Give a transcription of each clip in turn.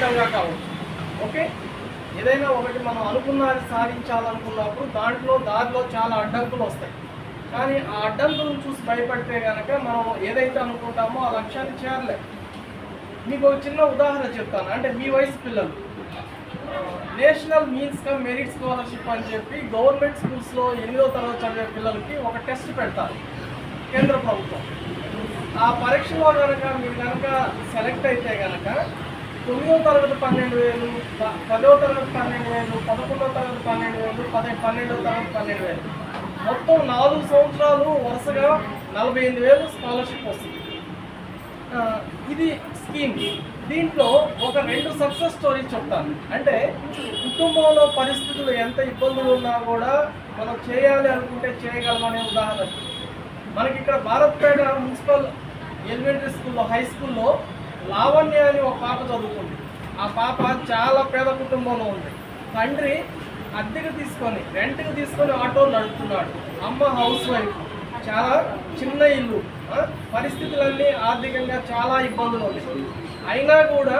ఫలితంగా కావచ్చు. ఓకే ఏదైనా ఒకటి మనం అనుకున్నది సాధించాలనుకున్నప్పుడు దాంట్లో దారిలో చాలా అడ్డంకులు వస్తాయి. కానీ ఆ అడ్డంకులను చూసి భయపడితే కనుక మనం ఏదైతే అనుకుంటామో ఆ లక్ష్యాన్ని చేరలేదు మీకు ఒక చిన్న ఉదాహరణ చెప్తాను. అంటే మీ వయసు పిల్లలు. National means cum merit scholarship అని చెప్పి గవర్నమెంట్ స్కూల్స్లో ఎనిమిదో తరగతి చదివే పిల్లలకి ఒక టెస్ట్ పెడతారు కేంద్ర ప్రభుత్వం. ఆ పరీక్షలో కనుక మీరు కనుక సెలెక్ట్ అయితే కనుక తొమ్మిదో తరగతి పన్నెండు వేలు ప- పదో తరగతి పన్నెండు వేలు పదకొండో తరగతి పన్నెండు వేలు పదే పన్నెండో తరగతి పన్నెండు వేలు. మొత్తం నాలుగు సంవత్సరాలు వరుసగా నలభై ఎనిమిది వేలు స్కాలర్షిప్ వస్తుంది. ఇది స్కీమ్. దీంట్లో ఒక రెండు సక్సెస్ స్టోరీ చెప్తాను. అంటే కుటుంబంలో పరిస్థితులు ఎంత ఇబ్బందులు ఉన్నా కూడా మనం చేయాలి అనుకుంటే చేయగలమనే ఉదాహరణ. మనకి ఇక్కడ భారత్పేట మున్సిపల్ ఎలిమెంటరీ స్కూల్లో హై స్కూల్లో లావణ్య అని ఒక పాప చదువుకుంది. ఆ పాప చాలా పేద కుటుంబంలో ఉంది. తండ్రి అద్దెకు తీసుకొని రెంట్కి తీసుకొని ఆటో నడుపుతున్నాడు. అమ్మ హౌస్ వైఫ్. చాలా చిన్న ఇల్లు. పరిస్థితులన్నీ ఆర్థికంగా చాలా ఇబ్బందులు ఉన్నాయి. అయినా కూడా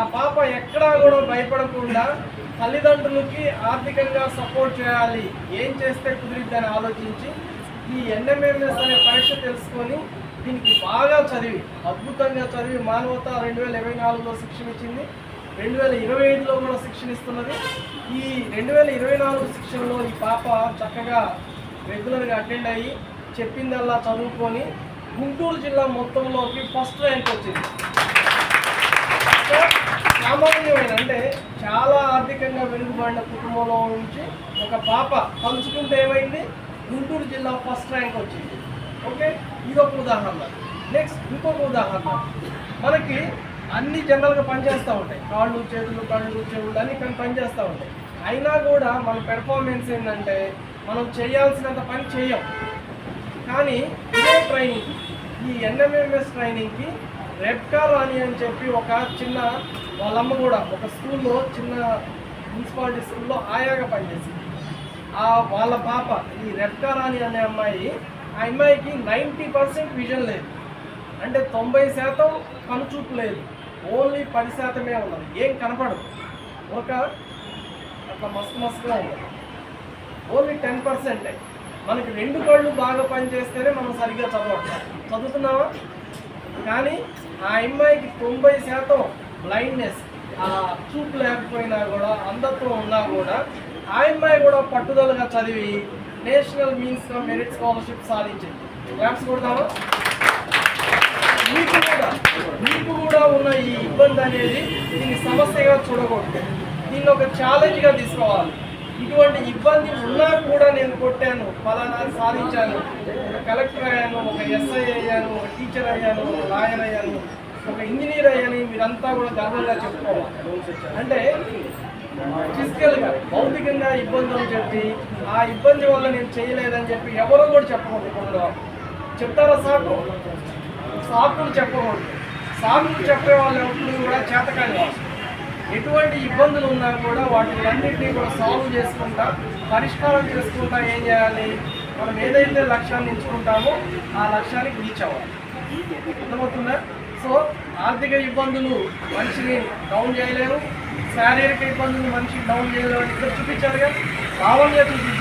ఆ పాప ఎక్కడా కూడా భయపడకుండా తల్లిదండ్రులకి ఆర్థికంగా సపోర్ట్ చేయాలి. ఏం చేస్తే కుదిరిద్దని ఆలోచించి ఈ ఎన్ఎంఎంఎస్ అనే పరీక్ష తెలుసుకొని దీనికి బాగా చదివి అద్భుతంగా చదివి మానవత రెండు వేల ఇరవై నాలుగులో శిక్షణ ఇచ్చింది రెండు వేల ఇరవై ఐదులో కూడా శిక్షణ ఇస్తున్నది ఈ రెండు వేల ఇరవై నాలుగు శిక్షణలో ఈ పాప చక్కగా రెగ్యులర్గా అటెండ్ అయ్యి చెప్పిందల్లా చదువుకొని గుంటూరు జిల్లా మొత్తంలోకి ఫస్ట్ ర్యాంక్ వచ్చింది. సామాన్యమైన అంటే చాలా ఆర్థికంగా వెనుకబడిన కుటుంబంలో నుంచి ఒక పాప పంచుకుంటే ఏమైంది? గుంటూరు జిల్లా ఫస్ట్ ర్యాంక్ వచ్చింది. ఓకే? ఇదొక ఉదాహరణ. నెక్స్ట్ ఇంకొక ఉదాహరణ. మనకి అన్ని జనరల్గా పనిచేస్తూ ఉంటాయి. కాళ్ళు చేతులు కళ్ళు చెవులు అన్ని కానీ పనిచేస్తూ ఉంటాయి. అయినా కూడా మన పెర్ఫార్మెన్స్ ఏంటంటే మనం చేయాల్సినంత పని చేయం. కానీ ఇదే ట్రైనింగ్ ఈ ఎన్ఎంఎంఎస్ ట్రైనింగ్కి రెడ్కా రాణి అని చెప్పి ఒక చిన్న వాళ్ళమ్మ కూడా ఒక స్కూల్లో చిన్న మున్సిపాలిటీ స్కూల్లో ఆయాగా పనిచేసింది. ఆ వాళ్ళ పాప ఈ రెడ్కా రాణి అనే అమ్మాయి ఆ అమ్మాయికి నైంటీ పర్సెంట్ విజన్ లేదు. అంటే తొంభై శాతం కనుచూపు లేదు. ఓన్లీ పది శాతమే ఉన్నది. ఏం కనపడదు. ఒక అట్లా మస్తు మస్తుగా ఉంది ఓన్లీ టెన్ పర్సెంటే. మనకి రెండు కళ్ళు బాగా పనిచేస్తేనే మనం సరిగ్గా చదవట్లేదు చదువుతున్నావా? కానీ ఆ అమ్మాయికి తొంభై శాతం బ్లైండ్నెస్ ఆ చూపు లేకపోయినా కూడా అందత్వం ఉన్నా కూడా ఆ అమ్మాయి కూడా పట్టుదలగా చదివి నేషనల్ మీన్స్ మెరిట్ స్కాలర్షిప్ సాధించింది. క్లాప్స్ కొడతామా మీకు కూడా మీకు కూడా ఉన్న ఈ ఇబ్బంది అనేది దీన్ని సమస్యగా చూడకూడదు. దీన్ని ఒక ఛాలెంజ్గా తీసుకోవాలి. ఇటువంటి ఇబ్బంది ఉన్నా కూడా నేను కొట్టాను ఫలానా సాధించాను. ఒక కలెక్టర్ అయ్యాను ఒక ఎస్ఐ అయ్యాను ఒక టీచర్ అయ్యాను ఒక లాయర్ అయ్యాను ఒక ఇంజనీర్ అయ్యాను మీరంతా కూడా గర్వంగా చెప్పుకోవాలి. అంటే ఫిజికల్గా భౌతికంగా ఇబ్బందులు చెప్పి ఆ ఇబ్బంది వల్ల నేను చేయలేదని చెప్పి ఎవరు కూడా చెప్పకూడదు చెప్తారా సాకు? సాకులు చెప్పకూడదు. సాకులు చెప్పే వాళ్ళు ఎప్పుడు కూడా చేతకాని ఎటువంటి ఇబ్బందులు ఉన్నా కూడా వాటిలన్నింటినీ కూడా సాల్వ్ చేసుకుంటా పరిష్కారం చేసుకుంటా ఏం చేయాలి? మనం ఏదైతే లక్ష్యాన్ని ఎంచుకుంటామో ఆ లక్ష్యానికి రీచ్ అవ్వాలి. అర్థమవుతుందా? సో ఆర్థిక ఇబ్బందులు మనిషిని డౌన్ చేయలేవు. శారీరక ఇబ్బందులు మనిషిని డౌన్ చేయలేవు అని ఇక్కడ చూపించారుగా లావణ్య చూపించారు.